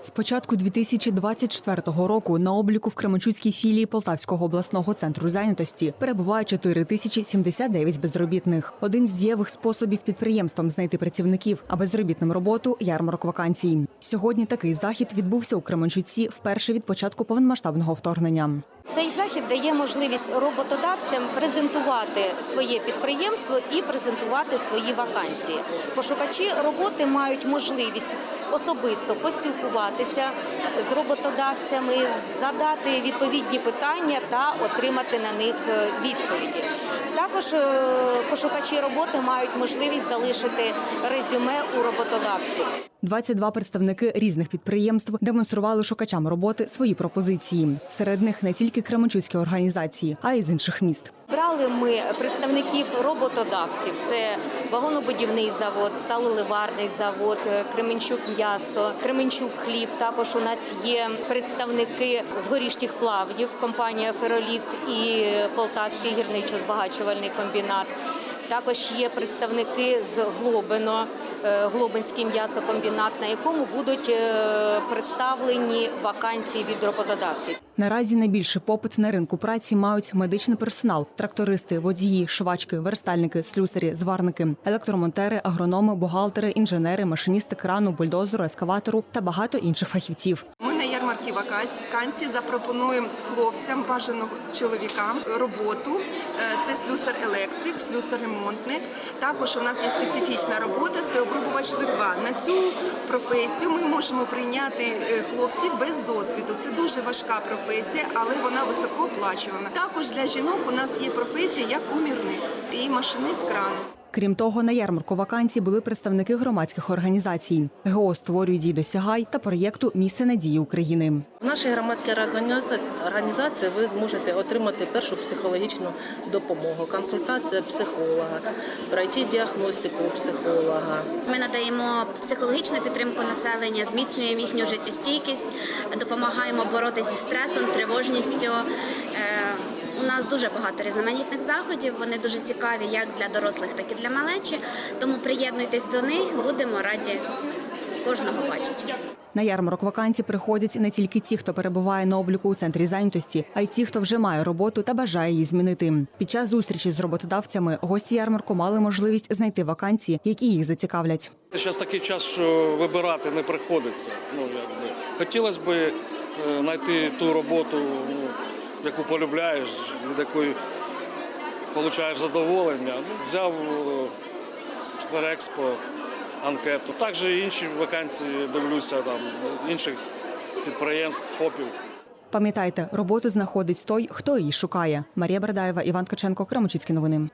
З початку 2024 року на обліку в Кременчуцькій філії Полтавського обласного центру зайнятості перебуває 4079 безробітних. Один з дієвих способів підприємствам знайти працівників, а безробітним роботу ярмарок вакансій. Сьогодні такий захід відбувся у Кременчуці вперше від початку повномасштабного вторгнення. Цей захід дає можливість роботодавцям презентувати своє підприємство і презентувати свої вакансії. Пошукачі роботи мають можливість особисто поспілкуватися з роботодавцями, задати відповідні питання та отримати на них е, відповіді. Також е, пошукачі роботи мають можливість залишити резюме у роботодавців. 22 представники різних підприємств демонстрували шукачам роботи свої пропозиції. Серед них не тільки кременчуцькі організації, а й з інших міст. Брали ми представників роботодавців. Це вагонобудівний завод, сталеливарний завод, е, Кременчук м'ясо, Кременчук хліб. Також у нас є представники з горішніх плавнів, компанія Фероліфт і Полтавський гірничо-збагачувальний комбінат. Також є представники з Глобино, Глобинський м'ясокомбінат, на якому будуть е, представлені вакансії від роботодавців. Наразі найбільший попит на ринку праці мають медичний персонал, трактористи, водії, швачки, верстальники, слюсарі, зварники, електромонтери, агрономи, бухгалтери, інженери, машиністи крану, бульдозеру, ескаватору та багато інших фахівців. На вакансій запропонуємо хлопцям, бажано чоловікам роботу. Е, Це слюсар-електрик, слюсар-ремонтник. Також у нас є специфічна робота, це обрубувач литва. На цю професію ми можемо прийняти е, хлопців без досвіду. Це дуже важка професія, але вона високооплачувана. Також для жінок у нас є професія як умірник і машинист крану. Крім того, на ярмарку вакансій були представники громадських організацій. ГО створює дій досягай та проєкту Місце надії України. В нашій громадській організації- організації ви зможете отримати першу психологічну допомогу, консультацію психолога, пройти діагностику психолога. Ми надаємо психологічну підтримку населення, зміцнюємо їхню життєстійкість, допомагаємо боротися зі стресом, тривожністю. У нас дуже багато різноманітних заходів. Вони дуже цікаві як для дорослих, так і для малечі. Тому приєднуйтесь до них, будемо раді кожного бачити. На ярмарок вакансій приходять не тільки ті, хто перебуває на обліку у центрі зайнятості, а й ті, хто вже має роботу та бажає її змінити. Під час зустрічі з роботодавцями гості ярмарку мали можливість знайти вакансії, які їх зацікавлять. Зараз такий час, що вибирати не приходиться. Ну, якби. Хотілося б е, знайти ту роботу, ну, яку полюбляєш, від якої отримуєш задоволення. Ну, взяв е, з Ферекспо анкету. Також інші вакансії дивлюся там інших підприємств, ФОПів. Пам'ятайте, роботу знаходить той, хто її шукає. Марія Бердаєва, Іван Каченко, Крамочицькі новини.